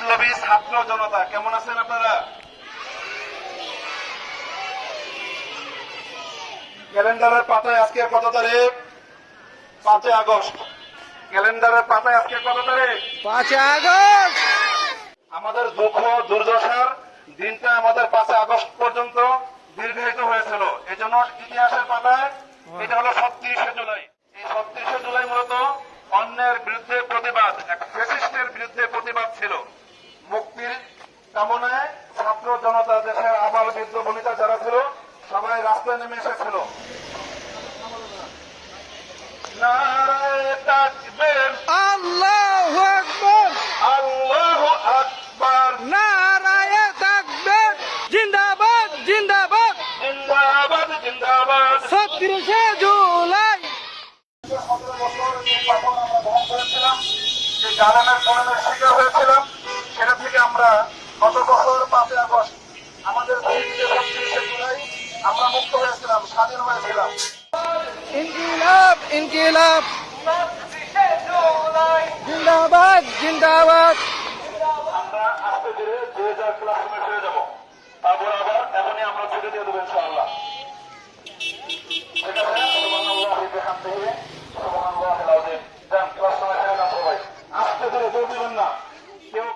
বিপ্লবী ছাত্র জনতা কেমন আছেন আপনারা? ক্যালেন্ডারের পাতায় আজকে কত তারিখ? পাঁচই আগস্ট। ক্যালেন্ডারের পাতায় আজকে কত তারিখ? পাঁচই আগস্ট! আমাদের দুঃখ দুর্দশার দিনটা আমাদের পাঁচই আগস্ট পর্যন্ত দীর্ঘায়িত হয়েছিল। এজন্য ইতিহাসের পাতায় এটা হলো ছত্রিশে জুলাই। এই ছত্রিশে জুলাই মূলত অন্যের বিরুদ্ধে প্রতিবাদ এক ফেসিস্টের বিরুদ্ধে প্রতিবাদ ছিল। মুক্তির কামনায় ছাত্র জনতা দেশের আবাল বৃদ্ধ বনিতা যারা ছিল সবাই রাস্তায় নেমে এসেছিল। আল্লাহু আকবার। জিন্দাবাদ জিন্দাবাদ। জিন্দাবাদ জিন্দাবাদ। ছত্রিশে জুলাই। সতেরো বছর যে আমরা করেছিলাম যে জ্বালানের পণনের শিকার হয়েছিলাম। স্বাধীন হয়েছিলাম আস্তে ধীরে যে যার যাব তারপর আবার এখনই আমরা ছুটি দিয়ে দেবো ইনশাআল্লাহ। ঠিক আছে সুবহানাল্লাহ বিহামদিহি সুবহানাল্লাহ আলাইহি যান ক্লাসরুমে আস্তে ধীরে না। কেউ